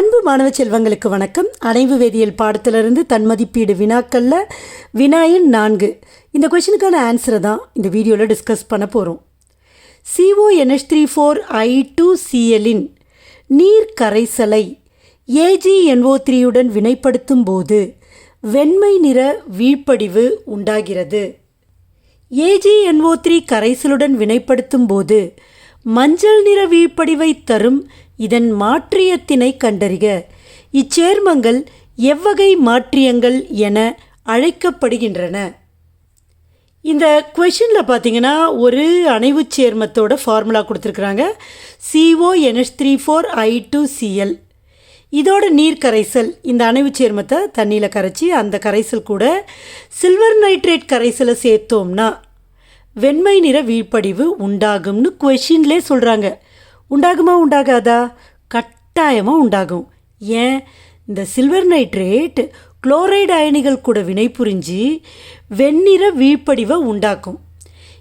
அன்பு மாணவ செல்வங்களுக்கு வணக்கம். அனைவு வேதியியல் பாடத்திலிருந்து தன்மதிப்பீடு வினாக்களில் வினாயன் நான்கு. இந்த கொஷினுக்கான ஆன்சரை தான் இந்த வீடியோவில் டிஸ்கஸ் பண்ண போகிறோம் C O N H three four I two சிஎலின் நீர் கரைசலை ஏஜிஎன்ஓ த்ரீயுடன் வினைப்படுத்தும் போது வெண்மை நிற வீழ்ப்படிவு உண்டாகிறது. ஏஜிஎன்ஓ த்ரீ கரைசலுடன் வினைப்படுத்தும் போது மஞ்சள் நிற வீழ்ப்படிவை தரும் இதன் மாற்றியத்தினை கண்டறிக. இச்சேர்மங்கள் எவ்வகை மாற்றியங்கள் என அழைக்கப்படுகின்றன. இந்த கொஷினில் பார்த்தீங்கன்னா ஒரு அணைவுச் சேர்மத்தோட ஃபார்முலா கொடுத்துருக்குறாங்க. C O C O N H three four I two C L இதோட நீர் கரைசல் இந்த அணைவு சேர்மத்தை தண்ணியில் கரைச்சி அந்த கரைசல் கூட சில்வர் நைட்ரேட் கரைசலை சேர்த்தோம்னா வெண்மை நிற வீழ்படிவு உண்டாகும்னு கொஷின்லே சொல்கிறாங்க உண்டாகுமா உண்டாகாதா? கட்டாயமாக உண்டாகும். ஏன்? இந்த சில்வர் நைட்ரேட் குளோரைடு அயனிகள் கூட வினைபுரிஞ்சு வெண்ணிற வீழ்படிவை உண்டாக்கும்.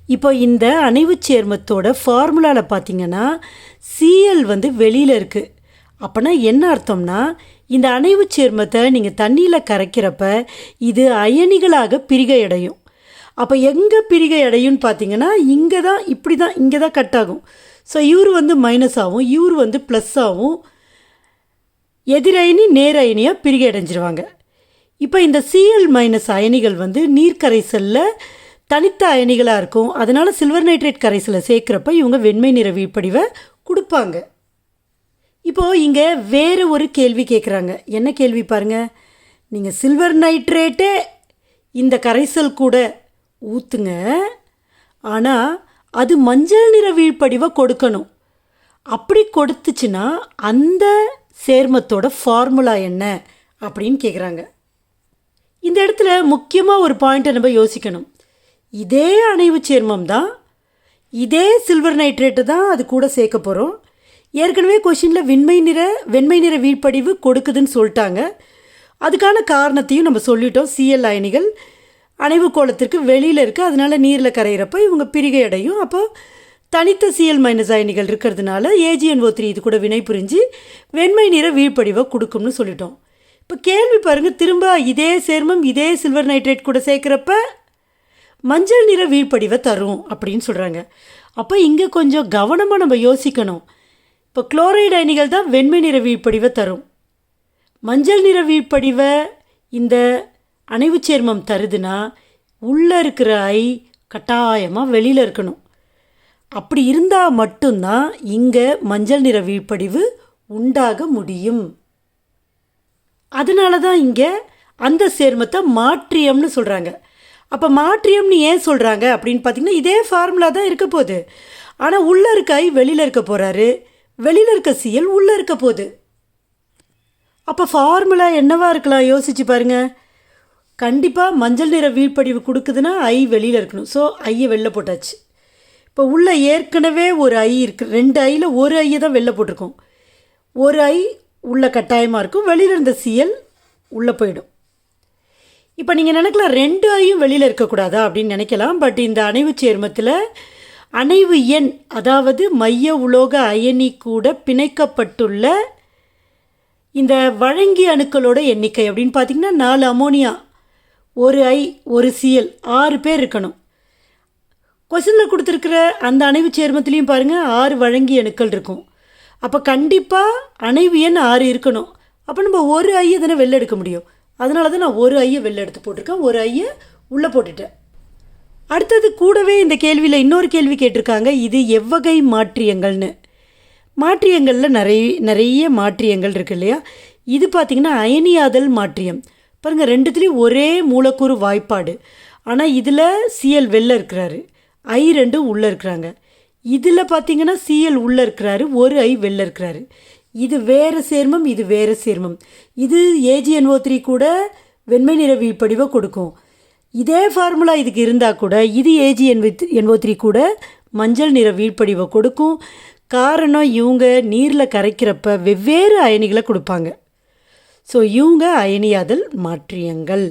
இப்போ இந்த அணைவுச் சேர்மத்தோட ஃபார்முலாவில் பார்த்தீங்கன்னா சிஎல் வந்து வெளியில் இருக்குது அப்போனா என்ன அர்த்தம்னா இந்த அணைவுச் சேர்மத்தை நீங்கள் தண்ணியில் கரைக்கிறப்ப இது அயனிகளாக பிரிகை அடையும். அப்போ எங்கே பிரிகை அடையும்னு பார்த்தீங்கன்னா இங்கே தான் இப்படி தான் இங்கே தான் கட் ஆகும். ஸோ இவர் வந்து மைனஸ் ஆகும் இவர் வந்து ப்ளஸ் ஆகும் எதிரயனி நேரயனியாக பிரிகை அடைஞ்சிருவாங்க. இப்போ இந்த சிஎல் மைனஸ் அயனிகள் வந்து நீர்க்கரைசலில் தனித்த அயனிகளாக இருக்கும். அதனால் சில்வர் நைட்ரேட் கரைசலை சேர்க்குறப்ப இவங்க வெண்மை நிற வீழ்ப்படிவை கொடுப்பாங்க. இப்போது இங்கே வேறு ஒரு கேள்வி கேட்குறாங்க என்ன கேள்வி பாருங்கள் நீங்கள் சில்வர் நைட்ரேட்டே இந்த கரைசல் கூட ஊற்றுங்க ஆனால் அது மஞ்சள் நிற வீழ்ப்படிவை கொடுக்கணும். அப்படி கொடுத்துச்சுன்னா அந்த சேர்மத்தோட ஃபார்முலா என்ன அப்படின்னு கேட்குறாங்க இந்த இடத்துல முக்கியமாக ஒரு பாயிண்ட்டை நம்ம யோசிக்கணும். இதே அணைவு சேர்மம் தான் இதே சில்வர் நைட்ரேட்டு தான் அது கூட சேர்க்க போகிறோம் ஏற்கனவே கொஷினில் வெண்மை நிற வெண்மை நிற வீழ்ப்படிவு கொடுக்குதுன்னு சொல்லிட்டாங்க. அதுக்கான காரணத்தையும் நம்ம சொல்லிட்டோம் சிஎல் அயனிகள். அணைவு கோலத்திற்கு வெளியில் இருக்குது அதனால் நீரில் கரையிறப்போ இவங்க பிரிகை அடையும். அப்போ தனித்த சிஎல் மைனஸ் அயனிகள் இருக்கிறதுனால ஏஜிஎன்ஓ த்ரீ இது கூட வினை புரிஞ்சு வெண்மை நிற வீழ்படிவை கொடுக்கும்னு சொல்லிட்டோம். இப்போ கேள்வி பாருங்கள் திரும்ப இதே சேர்மம் இதே சில்வர் நைட்ரேட் கூட சேர்க்குறப்ப மஞ்சள் நிற வீழ்ப்படிவை தரும் அப்படின்னு சொல்கிறாங்க அப்போ இங்கே கொஞ்சம் கவனமாக நம்ம யோசிக்கணும். இப்போ குளோரைடு அயனிகள் தான் வெண்மை நிற வீழ்ப்படிவை தரும். மஞ்சள் நிற வீழ்ப்படிவை இந்த அணைவுச் சேர்மம் தருதுன்னா உள்ளே இருக்கிற ஐ கட்டாயமாக வெளியில் இருக்கணும். அப்படி இருந்தால் மட்டும்தான் இங்கே மஞ்சள் நிற வீழ்ப்படிவு உண்டாக முடியும். அதனால தான் இங்கே அந்த சேர்மத்தை மாற்றியம்னு சொல்கிறாங்க அப்போ மாற்றியம்னு ஏன் சொல்கிறாங்க அப்படின்னு பார்த்தீங்கன்னா இதே ஃபார்முலா தான் இருக்க போகுது. ஆனால் உள்ளே இருக்க ஐ வெளியில் இருக்க போகிறாரு வெளியில் இருக்க சிஎல் உள்ளே இருக்க போகுது. அப்போ ஃபார்முலா என்னவாக இருக்கலாம்? யோசிச்சு பாருங்கள் கண்டிப்பாக மஞ்சள் நிற வீழ்ப்படிவு கொடுக்குதுன்னா ஐ வெளியில் இருக்கணும். ஸோ ஐயை வெளில போட்டாச்சு. இப்போ உள்ளே ஏற்கனவே ஒரு ஐ இருக்குது ரெண்டு ஐயில் ஒரு ஐயை தான் வெளில போட்டிருக்கோம். ஒரு ஐ உள்ள கட்டாயமாக இருக்கும். வெளியில் இருந்த சிஎல் உள்ளே போயிடும். இப்போ நீங்கள் நினைக்கலாம் ரெண்டு ஐயும் வெளியில் இருக்கக்கூடாதா அப்படின்னு நினைக்கலாம். பட் இந்த அணைவு சேர்மத்தில் அணைவு எண் அதாவது மைய உலோக அயனி கூட பிணைக்கப்பட்டுள்ள இந்த வழங்கிய அணுக்களோட எண்ணிக்கை அப்படின்னு பார்த்தீங்கன்னா நாலு அமோனியா ஒரு ஐ ஒரு சிஎல் ஆறு பேர் இருக்கணும். கொஸ்டினில் கொடுத்துருக்குற அந்த அணைவு சேர்மத்துலேயும் பாருங்கள் ஆறு வழங்கிய அணுக்கள் இருக்கும். அப்போ கண்டிப்பாக அணைவு எண் ஆறு இருக்கணும். அப்போ நம்ம ஒரு ஐயை தானே வெளில எடுக்க முடியும். அதனால தான் நான் ஒரு ஐயை வெளில எடுத்து போட்டிருக்கேன். ஒரு ஐயை உள்ளே போட்டுட்டேன். அடுத்தது கூடவே இந்த கேள்வியில் இன்னொரு கேள்வி கேட்டிருக்காங்க. இது எவ்வகை மாற்றியங்கள்னு மாற்றியங்களில் நிறைய நிறைய மாற்றியங்கள் இருக்கு இல்லையா? இது பார்த்திங்கன்னா அயனியாதல் மாற்றியம். பாருங்கள் ரெண்டுத்துலேயும் ஒரே மூலக்கூறு வாய்ப்பாடு. ஆனால் இதில் சிஎல் வெளில இருக்கிறாரு. ஐ ரெண்டும் உள்ளே இருக்கிறாங்க. இதில் பார்த்தீங்கன்னா சிஎல் உள்ளே இருக்கிறாரு. ஒரு ஐ வெளில இருக்கிறாரு. இது வேறு சேர்மம் இது வேறு சேர்மம். இது ஏஜிஎன்ஓ த்ரீ கூட வெண்மை நிற வீழ்ப்படிவை கொடுக்கும். இதே ஃபார்முலா இதுக்கு இருந்தால் கூட இது ஏஜிஎன் வித் என்ஓ த்ரீ கூட மஞ்சள் நிற வீழ்ப்படிவை கொடுக்கும். காரணம் இவங்க நீரில் கரைக்கிறப்ப வெவ்வேறு அயனிகளை கொடுப்பாங்க. ஸோ இவங்க அயனியாதல் மாற்றியங்கள்.